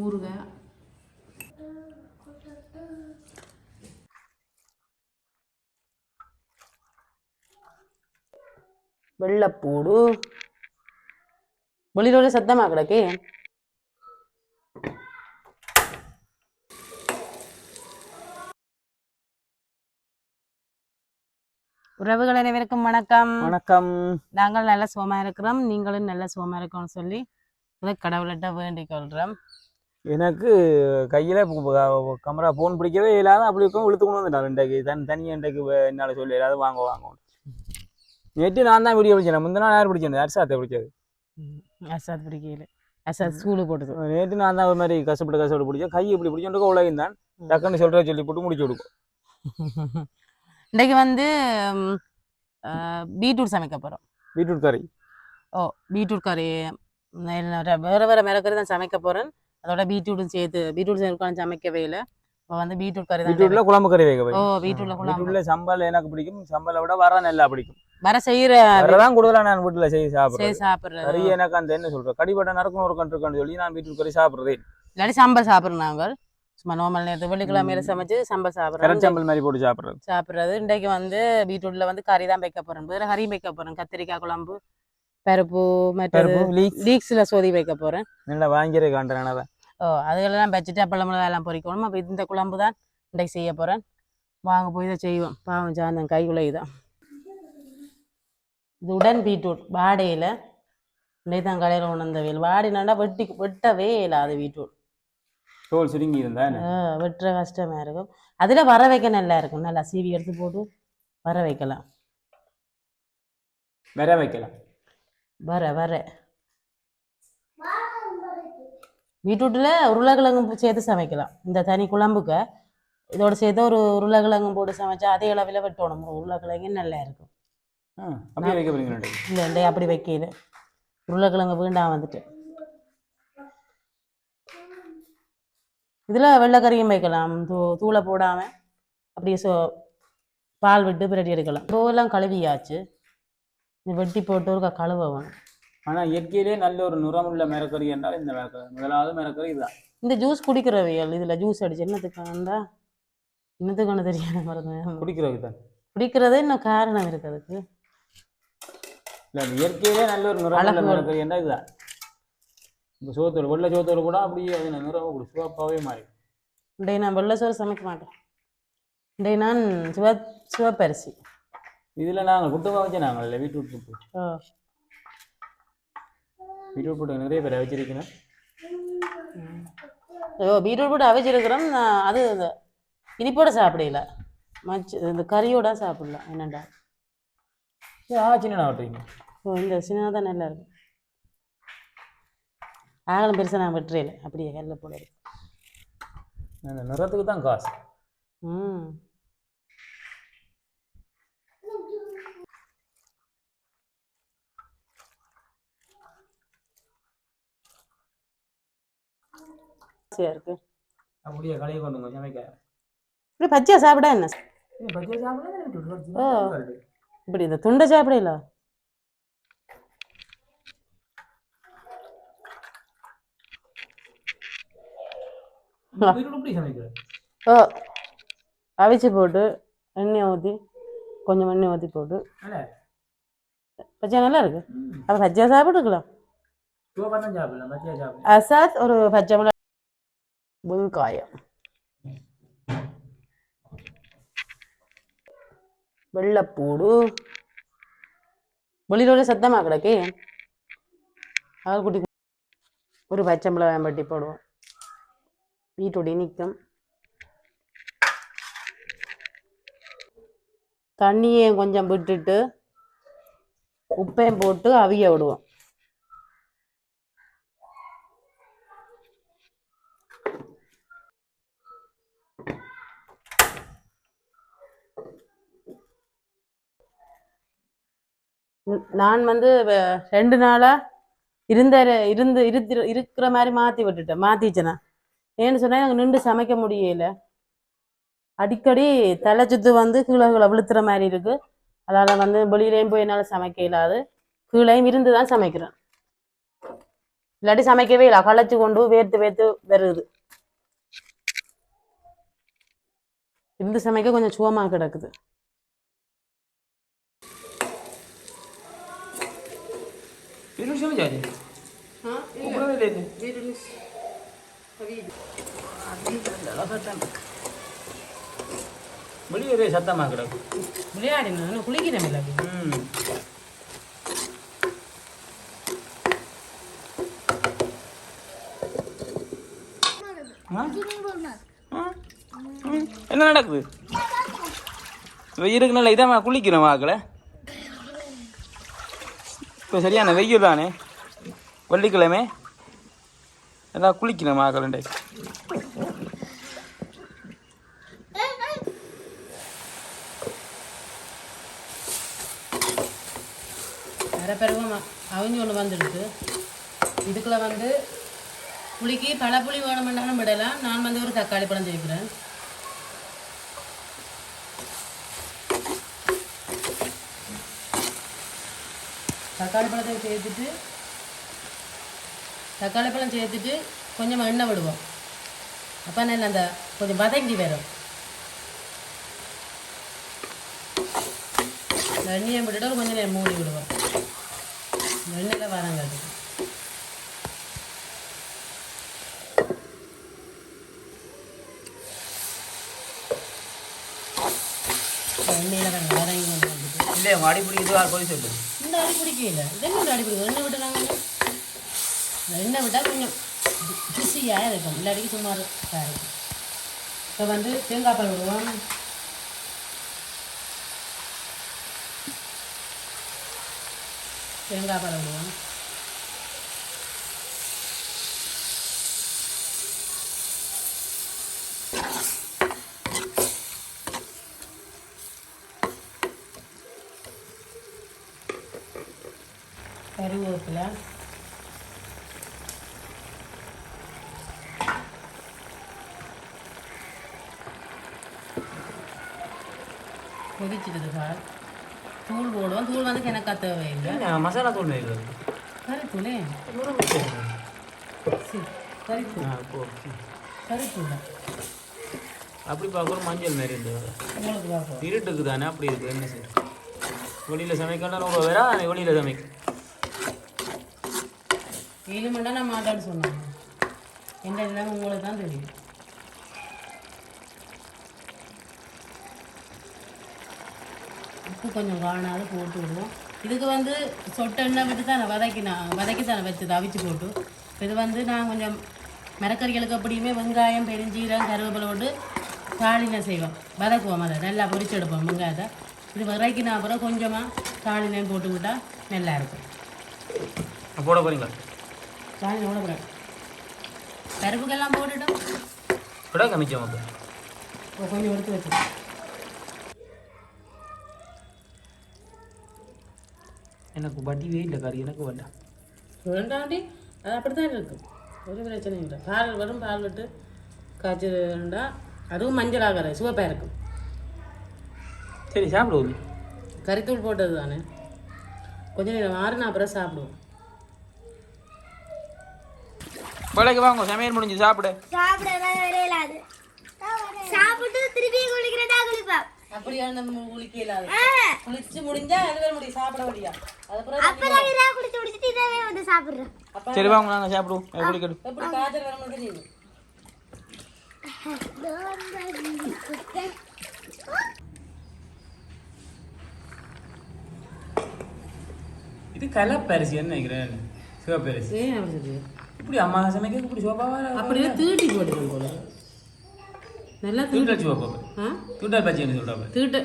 ஊறுகாய் வெள்ளப்பூடு. வெளியில சத்தமா கிடக்கு. உறவுகள் அனைவருக்கும் வணக்கம். வணக்கம். நாங்கள் நல்ல சுகமா இருக்கிறோம். நீங்களும் நல்ல சுகமா இருக்கணும்னு சொல்லி கடவுள்கிட்ட வேண்டிக் கொள்றோம். எனக்கு கையில் கமரா ஃபோன் பிடிக்கவே இல்லாத அப்படி இருக்கும் இழுத்து கொண்டு வந்துட்டான். இன்றைக்கு தன் தனியாக இன்றைக்கு என்னால் சொல்லி இல்லாத வாங்க வாங்க. நேற்று நான் தான் வீடியோ பிடிச்சேன். முந்தின நாள் யார் பிடிச்சேன் அரிசாத்தை பிடிச்சது. அசாத் பிடிக்கல. அசாத் ஸ்கூலு போட்டது நேற்று நான் தான் ஒரு மாதிரி கஷ்டப்பட்டு கஷ்டப்பட்டு பிடிச்சேன். கை இப்படி பிடிச்சோண்டு உலகம் தான். டக்குன்னு சொல்கிற சொல்லி போட்டு முடிச்சு கொடுக்கும் இன்னைக்கு வந்து பீட்ரூட் சமைக்க போறோம். பீட்ரூட் கறி. ஓ பீட்ரூட் கறி. வேற வேற மிளகறி தான் சமைக்க போறேன். அதோட பீட்ரூட்டும் சேர்த்து பீட்ரூட் சேர்த்து சமைக்கவே இல்லை. இப்போ வந்து பீட்ரூட் கறி தான் பீட்ரூட்டில் குழம்பு கறி வைக்க ஓ பீட்ரூட்ல குழம்பு. சம்பல் எனக்கு பிடிக்கும். சம்பலை விட வர நல்லா பிடிக்கும். வர செய்யற வரதான் கூடுதலாக நான் வீட்டில் செய்ய சாப்பிட்றேன் சாப்பிடுறது. கறி எனக்கு அந்த என்ன சொல்கிறேன் கடிபட்ட நறுக்கணும் ஒரு கன்று சொல்லி நான் பீட்ரூட் கறி சாப்பிட்றதே இல்லாட்டி சாம்பார் சாப்பிடுறோம் நாங்கள். சும்மா நார்மல் நேரத்து வெள்ளிக்கிழமையில சமைச்சு சாம்பார் சாப்பிடுறோம் கரச்சம்பல் மாதிரி போட்டு சாப்பிட்றது. சாப்பிடுறது. இன்றைக்கு வந்து பீட்ரூட்ல வந்து கறி தான் வைக்க போறேன். வேற கறி வைக்க போறேன். கத்திரிக்காய் குழம்பு பருப்பு லீக்ஸ் லீக்ஸ்ல சோதி வைக்க போறேன். நல்லா வாங்கிற காண்டனால ஓ அதுகளெல்லாம் வச்சுட்டு அப்பளம் மிளகாய் எல்லாம் பொரிக்கணும் அப்போ இந்த குழம்பு தான் இன்றைக்கு செய்ய போறேன். வாங்க போய் இதை செய்வோம். பாவம் சாந்தன் கைக்குள்ள இதான். இது உடன் பீட்ரூட் வாடையில். இன்றைக்கு தான் கடையில் உணர்ந்த வேல். வாடினாண்டா வெட்டி வெட்டவே இல்லை அது பீட்ரூட். தோல் சுருங்கி இருந்தா வெட்டுற கஷ்டமா இருக்கும். அதில் வர வைக்க நல்லா இருக்கும். நல்லா சீவி எடுத்து போட்டு வர வைக்கலாம். விர வைக்கலாம். வர வர. பீட்ரூட்டில் உருளைக்கிழங்கு சேர்த்து சமைக்கலாம். இந்த தனி குழம்புக்கு இதோட சேர்த்து ஒரு உருளைக்கிழங்கு போட்டு சமைச்சா அதே அளவில் வெட்டணும். உருளைக்கிழங்கு நல்லா இருக்கும். இல்லை இல்லை அப்படி வைக்கல உருளைக்கிழங்கு வேண்டாம் வந்துட்டு. இதில் வெள்ளைக்கறியும் வைக்கலாம். தூ தூளை போடாமல் அப்படியே சோ பால் விட்டு பிரட்டி எடுக்கலாம். பூவெல்லாம் கழுவியாச்சு. இது வெட்டி போட்டு ஒரு கழுவ வேணும். ஆனா இயற்கையிலே நல்ல ஒரு நிறமுள்ள மரக்கறி என்றால் இந்த மரக்கறி. முதலாவது மரக்கறி இதுதான். இந்த ஜூஸ் குடிக்கிறவையல் இதில் ஜூஸ் அடிச்சு என்னத்துக்காண்டா என்னத்துக்கான தெரியாத மருந்து குடிக்கிறது தான். குடிக்கிறது இன்னும் காரணம் இருக்கு அதுக்கு. இல்ல இயற்கையிலே நல்ல ஒரு நிறமுள்ள. மரக்கறி என்றால் இதுதான். இந்த சோத்தோடு வெள்ளை சோத்தோடு கூட அப்படியே அது நிறம் கூட சிவப்பாவே மாறி. இன்றைய நான் வெள்ளை சோறு சமைக்க மாட்டேன். இன்றைய நான் சிவ சிவப்பரிசி. இதுல நாங்கள் புட்டு வச்சு நாங்கள் இல்லை பீட்ரூட் புட்டு ஓ. பீட்ரூட் புட்டு நிறைய பேர் வச்சிருக்கேன் ஓ பீட்ரூட் போட்டு அவிச்சிருக்கிறோம். அது இந்த இனிப்போட சாப்பிடல. மச்சு இந்த கறியோட சாப்பிடலாம் என்னண்டா? ஆ சின்ன ஆட்டுறீங்க ஓ இந்த சின்ன தான் நல்லா இருக்கும் ஆகலம் பெருசாக நான் வெட்டுறேன். அப்படியே கல்ல போட. இருக்கு நிறத்துக்கு தான் காசு. ம். சரியா இருக்கு? அப்படியே கடையை கொண்டு வந்து சமைக்க. இப்படி பச்சையா சாப்பிட என்ன? ஓ. இப்படி இந்த துண்டை சாப்பிடல? ஓ அவிச்சு போட்டு எண்ணெய் ஊற்றி கொஞ்சம் எண்ணெய் ஊற்றி போட்டு. பச்சையா நல்லா இருக்கு? அப்போ பச்சையா சாப்பிட்டுக்கலாம். அசாத் ஒரு பச்சை மிளகாய் வெங்காயம் வெள்ளப்பூடு வெளியில சத்தமா கிடக்கு அது குட்டி ஒரு பச்சை மிளகாய் பட்டி போடுவோம் வீட்டோட நிற்கும் தண்ணியையும் கொஞ்சம் விட்டுட்டு உப்பையும் போட்டு அவிய விடுவோம் நான் வந்து ரெண்டு நாளா இருந்த இருந்து இருந்து இருக்கிற மாதிரி மாத்தி விட்டுட்டேன். மாத்திச்சேனா? ஏன்னு சொன்னா எனக்கு நின்று சமைக்க முடியல. அடிக்கடி தலை சுத்து வந்து கீழே கீழே விழுத்துற மாதிரி இருக்கு. அதால வந்து வெளியிலையும் போய் என்னால் சமைக்க இல்லாது கீழேயும் இருந்து தான் சமைக்கிறேன். இல்லாட்டி சமைக்கவே இல்லை. களைச்சு கொண்டு வேர்த்து வேர்த்து வருது. இருந்து சமைக்க கொஞ்சம் சுவமாக கிடக்குது. கூப்பிடவே இல்லை இது. வெளியே சத்தமாக கிடக்கு விளையாடினா குளிக்கிறேன் இல்லை ம். என்ன நடக்குது வெயிலுக்கு நல்ல இதாம்மா குளிக்கிறோம் வாக்கில் இப்போ சரியான வெயில் தானே? வெள்ளிக்கிழமை? எல்லாம் குளிக்கணும் வாக்கலண்டே வேற பிறகு அவிஞ்சு ஒன்று வந்துடுது. இதுக்குள்ள வந்து புளிக்கு பழப்புளி வேணுமென்றாலும் விடலாம். நான் வந்து ஒரு தக்காளி பழம் சேர்க்கிறேன் தக்காளி பழத்தை சேர்த்துட்டு தக்காளி பழம் சேர்த்துட்டு கொஞ்சம் எண்ணெய் விடுவோம். அப்போ என்ன அந்த கொஞ்சம் வதங்கி வரும். தண்ணியை எண்ணெயை விட்டுட்டு கொஞ்சம் நேரம் மூடி விடுவோம். எண்ணெயில் வரங்காது எண்ணெயில் வதங்கி வந்துட்டு இல்லை உங்கள் அடிப்படி இதுவாக கொதி இந்த அடி பிடிக்கல. இதெல்லாம் அடி பிடிக்கும் எண்ணெய் விட்டு நாங்கள் எண்ணெய் விட்டால் கொஞ்சம் ருசியாக இருக்கும். இல்லாட்டிக்கு சும்மா இருக்கும். இப்போ வந்து தேங்காய் பால் விடுவோம். தேங்காய் பால் விடுவோம். கருவேப்பிலை கொதிச்சிடுது பால் தூள் போடுவோம். தூள் வந்து கிணக்கா தேவையில்லை. மசாலா தூள் இருக்குது கறித்தூளே சரி கறித்தூள் கறித்தூள் அப்படி பார்க்குற மஞ்சள் மாரி இருந்தது இருட்டுக்கு தானே அப்படி இருக்கு. என்ன சார்? வெளியில் சமைக்கணும் ரொம்ப வேறா வெளியில் சமைக்க. வேணுமெண்டா நான் மாட்டான்னு சொன்னாங்க. எந்த இல்லாமல் உங்களுக்கு தான் தெரியும். உப்பு கொஞ்சம் காணாது போட்டு விடுவோம். இதுக்கு வந்து சொட்டு எண்ணெய் விட்டு தான் வதக்கி நான் வதக்கி தான் வச்சது அவிச்சு போட்டு. இது வந்து நான் கொஞ்சம் மரக்கறிகளுக்கு அப்படியுமே வெங்காயம் பெருஞ்சீரம் கருவேப்பிலை போட்டு தாளினை செய்வோம். வதக்குவோம் அதை. நல்லா பொரிச்செடுப்போம் வெங்காயத்தை. இது வதக்கினா அப்புறம் கொஞ்சமாக தாளினம் போட்டு விட்டால் நல்லா இருக்கும். போட போகிறீங்களா கூட போகிறேன் பருப்புக்கெல்லாம் போட்டுட்டோம் விட கமிச்சோம் அப்போ கொஞ்சம் எடுத்து வச்சு எனக்கு வட்டிவே இல்லை கறி எனக்கு வேண்டாம் வேண்டாண்டி அது அப்படி தான் இருக்கும் ஒரு பிரச்சனை இல்லை. பால் வெறும் பால் விட்டு காய்ச்சிருந்தா அதுவும் மஞ்சள் ஆகாது சிவப்பாக இருக்கும் சரி சாப்பிடுவோம் கறித்தூள் போட்டது தானே. கொஞ்ச நேரம் மாறினா அப்புறம் சாப்பிடுவோம். வேலைக்கு வாங்க சமையல் முடிஞ்சு சாப்பிடு. சாப்பிட்டு திருப்பி குளிக்கிறதா அப்படியா நம்ம குளிச்சு முடிஞ்சா அது வேற முடியும் சாப்பிட முடியா? அதுக்கப்புறம் அப்பதான் இதா குளிச்சு குடிச்சிட்டு இதவே வந்து சாப்பிடுறேன். சரி வாங்க நாங்கள் சாப்பிடுவோம் எப்படி வர மாதிரி இது கலப்பரிசி என்ன நினைக்கிறேன். சிவப்பரிசி. ஏன் அப்படி சொல்றீங்க? இப்படி அம்மா சமைக்க இப்படி சோப்பாவா அப்படியே தீட்டி போட்டுக்கணும் போல. நல்லா தீ தூண்டல் சோப்பா ஆ? தூண்டல் பச்சி என்ன சொல்கிறா தீட்ட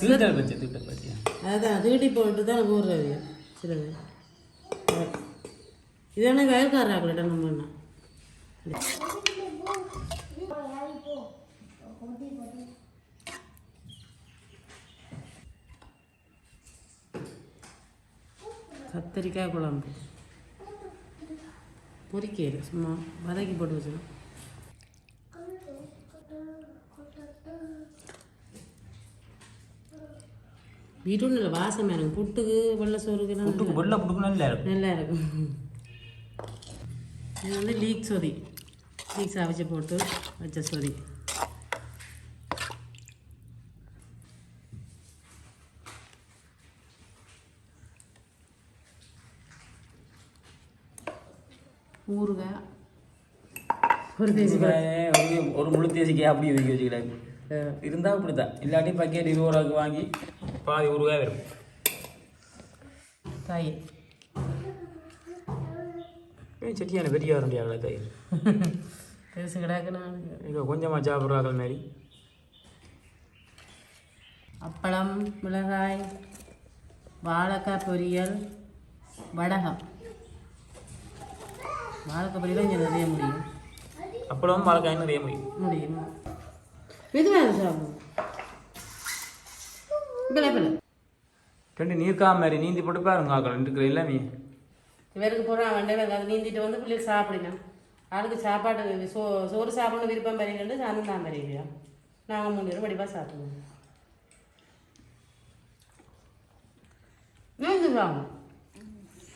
சில தூண்டல் பச்சி தூண்டல் பச்சி அதான் தீட்டி போட்டு தான் போடுறது சிலது இதான வயல்காரர்கள்ட்ட நம்ம என்ன? கத்தரிக்காய் குழம்பு. பொரிக்கையில் சும்மா வதக்கி போட்டு வச்சிடும் வீட்டு வாசம் எனக்கு புட்டுக்கு வெள்ளை சோறுக்கு புட்டுக்கு வெள்ளை புட்டுக்கு நல்லா இருக்கும். நல்லா இருக்கும். இது வந்து லீக் சொதி லீக்ஸ் அவிச்சு போட்டு வச்ச சொதி ஊறுகாய் ஒரு தேசி ஒரு- முழு தேசிக்காய் அப்படி ஒதுக்கி வச்சுக்கிட்டாங்க இருந்தால் அப்படித்தான். இல்லாட்டி பக்கெட் இருபது ரூபாய்க்கு வாங்கி பாதி ஊறுகாய் வரும் தயிர். செட்டியான பெரிய வரண்டியாங்களே தயிர். பெருசு கிடக்கு நான் இங்கே கொஞ்சமாக சாப்பிட்றாக்கள் மாதிரி. அப்பளம் மிளகாய் வாழைக்காய் பொரியல் வடகம். வாழைக்காய் பொரியல் இங்கே நிறைய முடியும். அப்பளம் வாழைக்காய் நிறைய முடியும். முடியும். மெதுவாக சாப்பிடும் பிள்ளை பிள்ளை ரெண்டு நீர்க்காம மாதிரி நீந்தி போட்டு பாருங்க ஆக்கள் இருக்கிற எல்லாமே. இவருக்கு போனால் வண்டே அதை நீந்திட்டு வந்து பிள்ளைகள் சாப்பிடணும். ஆளுக்கு சாப்பாடு சோ சோறு சாப்பிடணும் விருப்பம் பெரியண்டு சாந்தம் தான் பெரியலையா நாங்கள் மூணு பேரும் வடிவாக சாப்பிடுவோம்.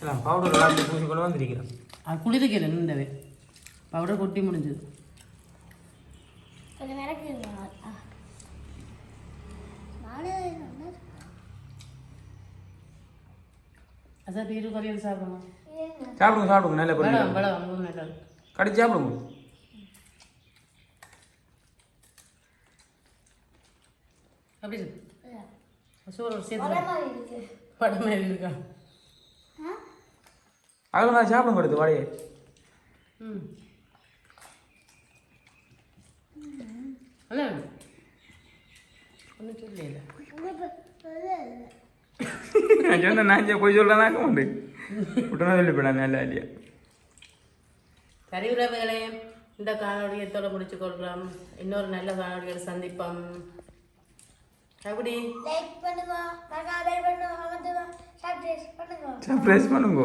எல்லாம் பவுடர் பூசி கொண்டு வந்திருக்கிறேன் அது குளிர்க்கிறேன் நின்றவே பவுடர் கொட்டி முடிஞ்சது அதான் பீரு பொரியல் சாப்பிடணும் சாப்பிடுங்க சாப்பிடுங்க நல்ல பொருள் கடிச்சு சாப்பிடுங்க அப்படி சோறு சேர்த்து இருக்கு படம் மாதிரி இருக்கா அதில் நான் நல்லா ஒன்றும் சொல்லல நான் சொன்னேன் நான் போய் சொல்லலாக்க உண்டு. விட்டுனா சொல்லிவிடா நல்லா இல்லையா? சரி உறவுகளே இந்த காணொலியத்தோட முடிச்சு கொள்கிறோம். இன்னொரு நல்ல காணொலியோட சந்திப்போம். அப்படி லைக் பண்ணுங்க மறக்காம பெல் பண்ணுங்க கமெண்ட் பண்ணுங்க சப்ஸ்கிரைப் பண்ணுங்க. சர்ப்ரைஸ் பண்ணுங்க.